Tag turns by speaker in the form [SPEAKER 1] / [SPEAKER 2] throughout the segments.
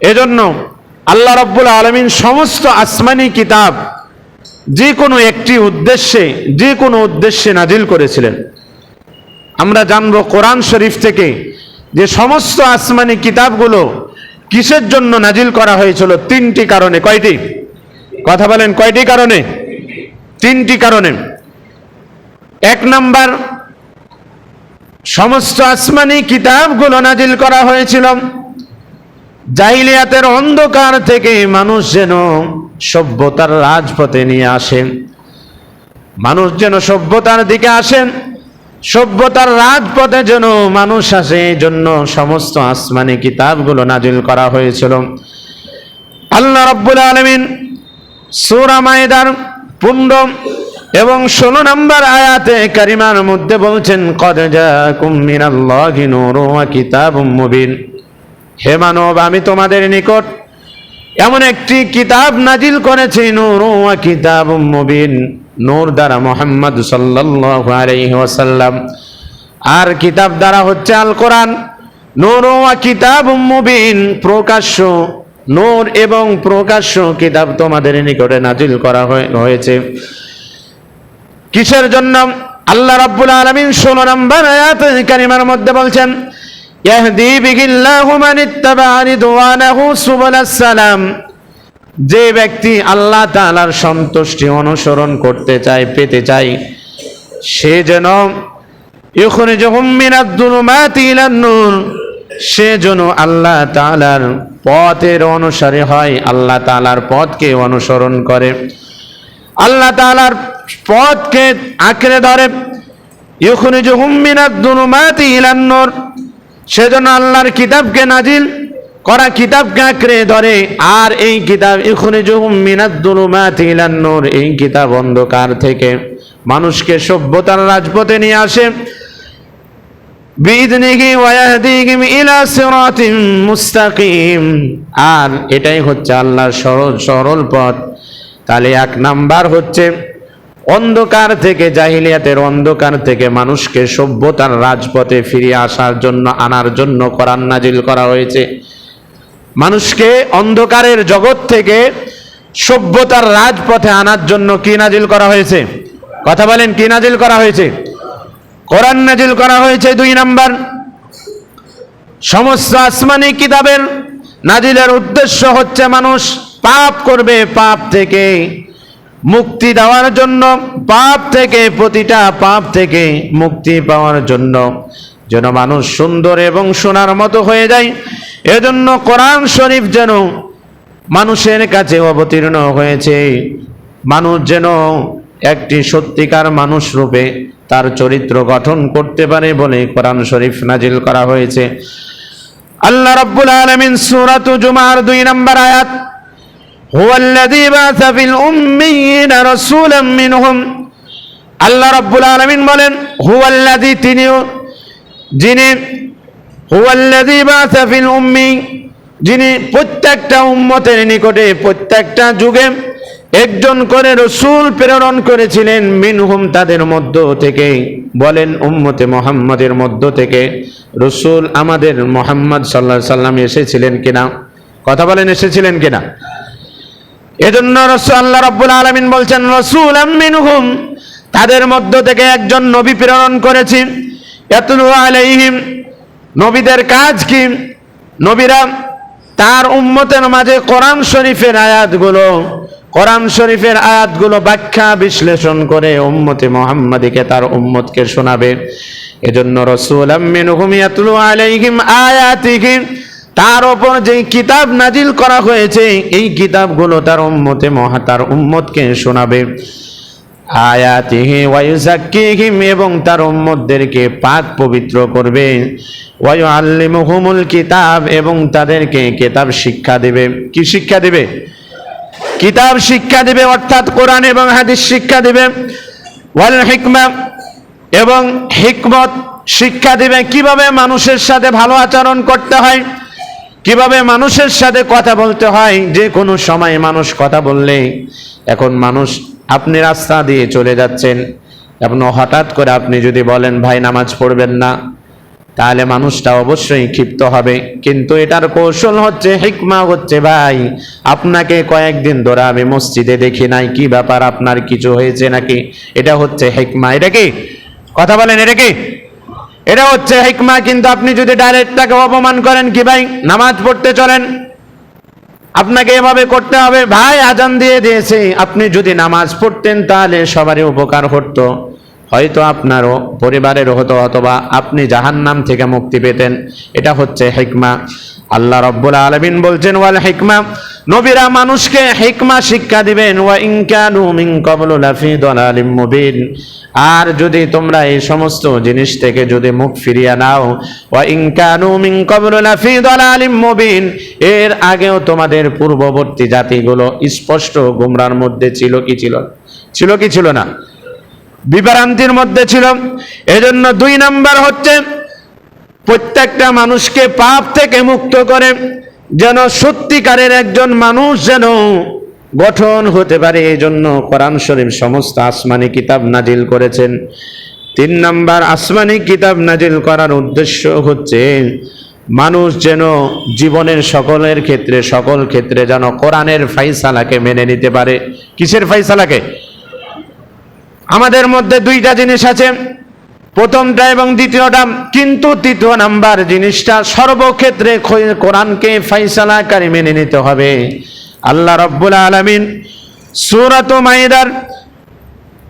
[SPEAKER 1] এজন্য আল্লাহ রব্বুল আলমিন সমস্ত আসমানি কিতাব যে কোনো একটি উদ্দেশ্যে, যে কোনো উদ্দেশ্যে নাজিল করেছিলেন। আমরা জানব কোরআন শরীফ থেকে যে সমস্ত আসমানি কিতাবগুলো কিসের জন্য নাজিল করা হয়েছিল, তিনটি কারণে। কয়টি? কথা বলেন, কয়টি কারণে? তিনটি কারণে। এক নাম্বার, সমস্ত আসমানি কিতাবগুলো নাজিল করা হয়েছিল। জাহিলিয়াতের অন্ধকার থেকে মানুষ যেন সভ্যতার রাজপথে নিয়ে আসেন। মানুষ যেন সভ্যতার দিকে আসেন, সভ্যতার রাজপথে যেন মানুষ আসে, এই জন্য সমস্ত আসমানি কিতাবগুলো নাজিল করা হয়েছিল। আল্লাহ রব্বুল আলমিন সুরা মায়দার পনেরো এবং ষোলো নম্বর আয়াতে কারিমার মধ্যে বলছেন, কদ যা নূরুন ওয়া কিতাবুম মুবিন। হে মানব, আমি তোমাদের নিকট এমন একটি কিতাব নাজিল করেছি, নূর কিতাব মুবিন, নূর দ্বারা মোহাম্মদ সাল্লাল্লাহু আলাইহি ওয়াসাল্লাম। আর কিতাব দ্বারা হচ্ছে আল কোরআন নূর কিতাব মুবিন, প্রকাশ্য নূর এবং প্রকাশ্য কিতাব তোমাদের নিকটে নাজিল করা হয়ে- হয়েছে। কিসের জন্য? আল্লাহ রাব্বুল আলামিন 16 নম্বর আয়াত কারিমার মধ্যে বলছেন ইয়াহদি বিহিল্লাহু মান ইত্তাবা রিদওয়ানাহু সুবুলাস সালাম। যে ব্যক্তি আল্লাহ তাআলার সন্তুষ্টি অনুসরণ করতে চায়, পেতে চায়, সে যেন ইখরিজুহুম মিনাদ দুলুমাতি ইলান নূর, সে যেন আল্লাহ তাআলার পথের অনুসারী হয়, আল্লাহ তাআলার পথকে অনুসরণ করে। আল্লাহ তাআলার পথকে আঁকড়ে ধরে। ইউখরিজুহুম মিনাদ দুলুমাতি ইলান নূর সেজন্য আল্লাহর কিতাবকে নাজিল, করা কিতাবকে আঁকড়ে ধরে, আর এই কিতাব ইলান নূর, এই কিতাব অন্ধকার থেকে মানুষকে সভ্যতার রাজপথে নিয়ে আসে। মুস্তাকিম। আর এটাই হচ্ছে আল্লাহর সরল সরল পথ। তাহলে এক নাম্বার হচ্ছে অন্ধকার থেকে জাহিলিয়াতের অন্ধকার থেকে মানুষকে সভ্যতার রাজপথে ফিরিয়ে আসার জন্য, আনার জন্য কোরআন নাজিল করা হয়েছে। মানুষকে অন্ধকারের জগৎ থেকে সভ্যতার রাজপথে আনার জন্য কি নাজিল করা হয়েছে? কথা বলেন, কি নাজিল করা হয়েছে? কোরআন নাজিল করা হয়েছে দুই নাম্বার। সমস্ত আসমানি কিতাবের নাজিলের উদ্দেশ্য হচ্ছে মানুষ পাপ করবে, পাপ থেকে মুক্তি দেওয়ার জন্য, পাপ থেকে, প্রতিটা পাপ থেকে মুক্তি পাওয়ার জন্য। যেন মানুষ সুন্দর এবং সোনার মতো হয়ে যায়, এজন্য কোরআন শরীফ যেন মানুষের কাছে অবতীর্ণ হয়েছে। মানুষ যেন একটি সত্যিকার মানুষ রূপে তার চরিত্র গঠন করতে পারে বলে কোরআন শরীফ নাজিল করা হয়েছে। আল্লাহ রাব্বুল আলামিন সূরাতু জুমার দুই নম্বর আয়াত هو الذي بعث في الأميين رسولا منهم আল্লাহ রাব্বুল আলামিন বলেন হুয়াল্লাযী তিনি যিনি হুয়াল্লাযী বাআসা ফিল উম্মি যিনি প্রত্যেকটা উম্মতের নিকটে প্রত্যেকটা যুগে একজন করে রসূল প্রেরণ করেছিলেন মিনহুম তাদের মধ্য থেকে বলেন উম্মতে মোহাম্মদের মধ্য থেকে রসূল আমাদের মোহাম্মদ সাল্লাহ সাল্লাম এসেছিলেন কিনা কথা বলেন এসেছিলেন কিনা এজন্য রসুল আল্লাহ রাব্বুল আলামিন বলছেন রসুল মিনহুম। তাদের মধ্য থেকে একজন নবী প্রেরণ করেছি। ইয়াতলু আলাইহিম। নবীদের কাজ কি? নবীরা তার উম্মতের মাঝে কোরআন শরীফের আয়াতগুলো, কোরআন শরীফের আয়াতগুলো ব্যাখ্যা বিশ্লেষণ করে উম্মতে মোহাম্মদীকে তার উম্মতকে শোনাবে। এজন্য রসুল মিনহুম ইয়াতলু আলাইহিম আয়াতিহি। তার ওপর যে কিতাব নাজিল করা হয়েছে, এই কিতাবগুলো তার উম্মতে মহা, তার উম্মতকে শোনাবে। আয়াতিহি ওয়ায়ুজাক্কিহিম এবং তার উম্মতদেরকে পাক পবিত্র করবে। ওয়ায়ুআল্লিমুহুমুল কিতাব, এবং তাদেরকে কিতাব শিক্ষা দেবে। কি শিক্ষা দেবে? কিতাব শিক্ষা দেবে, অর্থাৎ কোরআন এবং হাদিস শিক্ষা দেবে। ওয়াল হিকমা, এবং হিকমত শিক্ষা দিবে। কীভাবে মানুষের সাথে ভালো আচরণ করতে হয়? কীভাবে মানুষের সাথে কথা বলতে হয়? যে কোনো সময় মানুষ কথা বললে এখন মানুষ আপনি রাস্তা দিয়ে চলে যাচ্ছেন। এখন হঠাৎ করে আপনি যদি বলেন, ভাই, নামাজ পড়বেন না, তাহলে মানুষটা অবশ্যই ক্ষিপ্ত হবে। কিন্তু এটার কৌশল হচ্ছে, হিকমা হচ্ছে, ভাই, আপনাকে কয়েকদিন ধরে আমি মসজিদে দেখি নাই। কি ব্যাপার? আপনার কিছু হয়েছে নাকি? এটা হচ্ছে হিকমা। এটা কি? কথা বলেন, এটা কি? এটা হচ্ছে হিকমা, কিন্তু আপনি যদি ডাইরেক্ট তাকে অপমান করেন কি ভাই? নামাজ পড়তে চলেন। আপনাকে এভাবে করতে হবে। ভাই, আজান দিয়ে দিয়েছে। আপনি যদি নামাজ পড়তেন তাহলে সবারই উপকার হতো। হয়তো আপনারও পরিবারের হতো অথবা আপনি জাহান্নাম থেকে মুক্তি পেতেন। এটা হচ্ছে হিকমা। আল্লাহ রব্বুল আলমিন বলছেন, ওয়াল হিকমা। নবীরা মানুষকে হিকমা শিক্ষা দিবেন, ওয়া ইনকানু মিন ক্বাবলু লাফি দালালিম মুবিন। আর যদি তোমরা এই সমস্ত জিনিস থেকে যদি মুখ ফিরিয়ে নাও, ওয়া ইনকানু মিন ক্বাবলু লাফি দালালিম মুবিন। এর আগেও তোমাদের পূর্ববর্তী জাতিগুলো স্পষ্ট গুমরার মধ্যে ছিল কি ছিল? ছিল কি ছিল না? বিভ্রান্তির মধ্যে ছিল এজন্য দুই নাম্বার হচ্ছে, প্রত্যেকটা মানুষকে পাপ থেকে মুক্ত করে, যেন সত্যিকারের একজন মানুষ যেন গঠন হতে পারে। এই জন্য কোরআন শরীফ সমস্ত আসমানি কিতাব নাজিল করেছেন। তিন নাম্বার, আসমানি কিতাব নাজিল করার উদ্দেশ্য হচ্ছে, মানুষ যেন জীবনের সকলের ক্ষেত্রে, সকল ক্ষেত্রে যেন কোরআনের ফাইসালাকে মেনে নিতে পারে। কিসের ফাইসালাকে? আমাদের মধ্যে দুইটা জিনিস আছে প্রথমটা এবং দ্বিতীয়টা কিন্তু তৃতীয় নাম্বার জিনিসটা সর্বক্ষেত্রে খো- কোরআনকে ফাইসালাকারী মেনে নিতে হবে আল্লাহ রব্বুল আলমিন সুরাত মাইদার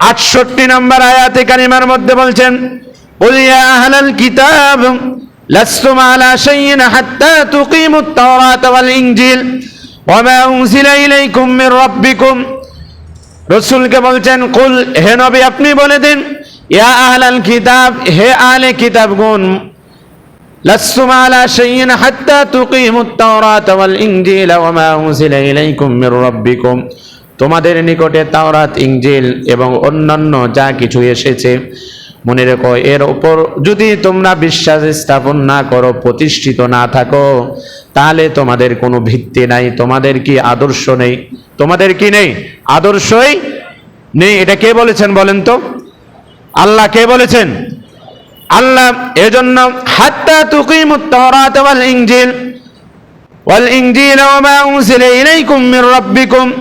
[SPEAKER 1] আটষট্টি নম্বর আয়াতে কারিমার মধ্যে বলছেন قل يا أهل الكتاب لستم على شيء حتى تقيموا التوراة والإنجيل وما أنزل إليكم من ربكم রসুলকে বলছেন, কুল, হে নবী, আপনি বলে দিন, ইয়া আহলাল কিতাব, হে আলে কিতাব গুন لستم على شيء حتى تقيموا التوراة والإنجيل وما أنزل إليكم من ربكم তোমাদের নিকটে তাওরাত ইঞ্জিল এবং অন্যান্য যা কিছু এসেছে মনে রেখো, এর উপর যদি তোমরা বিশ্বাস স্থাপন না করো, প্রতিষ্ঠিত না থাকো, তাহলে তোমাদের কোনো ভিত্তি নাই। তোমাদের কি আদর্শ নেই? তোমাদের কি নেই? আদর্শই নেই। এটা কে বলেছেন বলেন তো? আল্লাহ কে বলেছেন? আল্লাহ এজন্য, হাত্তা তুকিমুত তাওরাত ওয়াল ইনজিল। ওয়াল ইনজিল ওয়া মা উনজিলা ইলাইকুম মির রাব্বিকুম।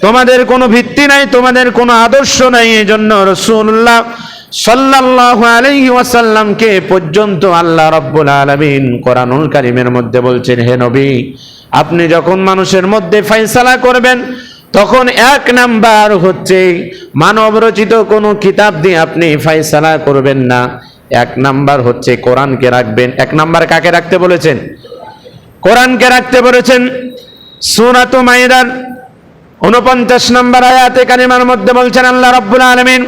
[SPEAKER 1] তোমাদের কোনো ভিত্তি নাই, তোমাদের কোনো আদর্শ নাই। এজন্য রাসূলুল্লাহ সাল্লাল্লাহু আলাইহি ওয়াসাল্লামকে পর্যন্ত আল্লাহ রাব্বুল আলামিন কোরআনুল কারীমের মধ্যে বলছেন, হে নবী, আপনি যখন মানুষের মধ্যে ফয়সালা করবেন, তখন এক নাম্বার হচ্ছে মানব রচিত কোনো কিতাব দিয়ে আপনি ফয়সালা করবেন না। এক নাম্বার হচ্ছে কোরআনকে রাখবেন। এক নাম্বার কাকে রাখতে বলেছেন? কোরআনকে রাখতে বলেছেন সুরাত মাইদার উনপঞ্চাশ নম্বর আয়াতে কারিমার মধ্যে বলছেন, আল্লাহ রাব্বুল আলামিন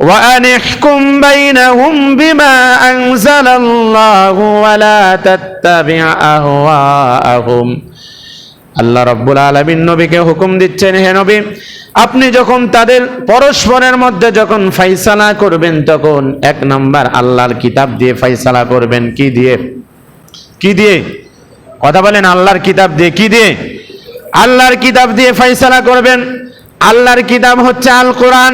[SPEAKER 1] وأن احكم بينهم بما أنزل الله ولا تتبع أهواءهم আল্লাহ রব্বুল আলমিন নবীকে হুকুম দিচ্ছেন হে নবী আপনি যখন তাদের পরস্পরের মধ্যে যখন ফাইসালা করবেন তখন এক নাম্বার আল্লাহর কিতাব দিয়ে ফাইসালা করবেন কি দিয়ে কি দিয়ে কথা বলেন আল্লাহর কিতাব দিয়ে কি দিয়ে আল্লাহর কিতাব দিয়ে ফাইসালা করবেন আল্লাহর কিতাব হচ্ছে আল কোরআন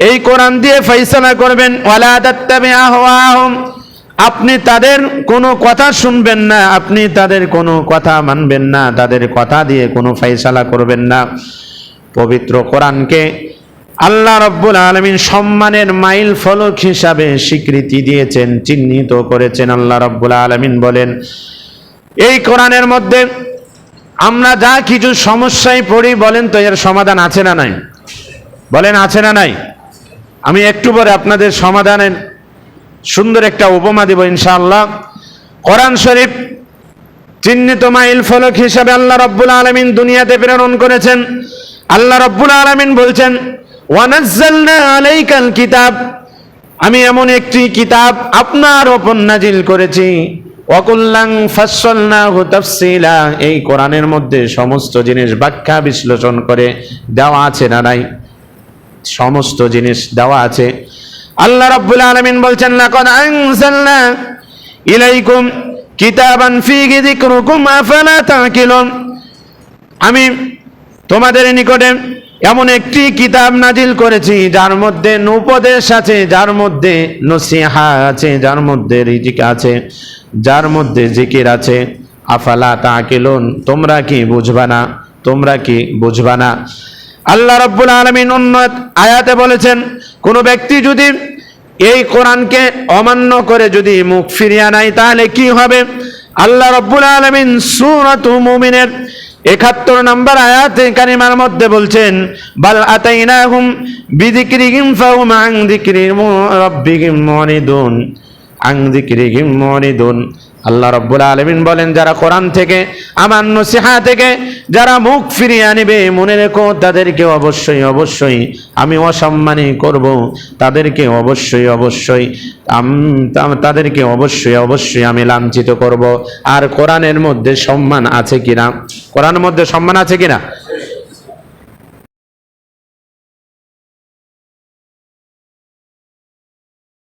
[SPEAKER 1] এই কোরআন দিয়ে ফাইসালা করবেন আপনি তাদের কোনো কথা শুনবেন না, আপনি তাদের কোনো কথা মানবেন না, তাদের কথা দিয়ে কোনো ফাইসালা করবেন না। পবিত্র কোরআনকে আল্লাহ রব্বুল আলমিন সম্মানের মাইল ফলক হিসাবে স্বীকৃতি দিয়েছেন, চিহ্নিত করেছেন আল্লাহ রব্বুল আলমিন বলেন, এই কোরআনের মধ্যে আমরা যা কিছু সমস্যায় পড়ি বলেন তো এর সমাধান আছে না নাই? বলেন আছে না নাই? আমি একটু পরে আপনাদের সমাধানের সুন্দর একটা উপমা দেব, ইনশাআল্লাহ। কোরআন শরীফ চিহ্নিত মাইল ফলক হিসাবে আল্লাহ রব্বুল আলমিন দুনিয়াতে প্রেরণ করেছেন। আল্লাহ রব্বুল আলমিন বলছেন, ওয়ানাজ্জালনা আলাইকাল কিতাব। আমি এমন একটি কিতাব আপনার ওপর নাজিল করেছি। অকুল্লাং ফাসসালনাহু তাফসীলা। এই কোরআনের মধ্যে সমস্ত জিনিস ব্যাখ্যা বিশ্লেষণ করে দেওয়া আছে না নাই? সমস্ত জিনিস দেওয়া আছে। আল্লাহ রাব্বুল আলামিন বলছেন, লাকাদ আনজালনা ইলাইকুম কিতাবান ফীহি যিকরুকুম, আফালা তাকিলুন? আমি তোমাদের নিকটে এমন একটি কিতাব নাজিল করেছি, যার মধ্যে উপদেশ আছে, যার মধ্যে নসিহা আছে, যার মধ্যে রিজিক আছে, যার মধ্যে জিকির আছে। আফালা তাকিলুন, তোমরা কি বুঝবা না? তোমরা কি বুঝবা না? আল্লাহ রাব্বুল আলমিন অন্য আয়াতে বলেছেন, কোন ব্যক্তি যদি এই কোরআনকে অমান্য করে যদি মুখ ফিরিয়ে নেয়, তাহলে কি হবে? আল্লাহ রব্বুল আলমিন সুরাত মুমিনের একাত্তর নম্বর আয়াতে কারিমার মধ্যে বলছেন, বাল আতাইনাহুম বিদিক্রিহিম ফাহুম আন দিক্রি রাব্বিহিম মুরিদুন, আন দিক্রিহিম মুরিদুন। আল্লাহ রব্বুল আলমিন বলেন, যারা কোরআন থেকে, আমার নসিহা থেকে, যারা মুখ ফিরিয়ে আনিবে, মনে রেখো তাদেরকে অবশ্যই অবশ্যই আমি অসম্মানই করব। তাদেরকে অবশ্যই অবশ্যই তাদেরকে অবশ্যই অবশ্যই আমি লাঞ্ছিত করব। আর কোরআনের মধ্যে সম্মান আছে কিনা? কোরআনের মধ্যে সম্মান আছে কিনা?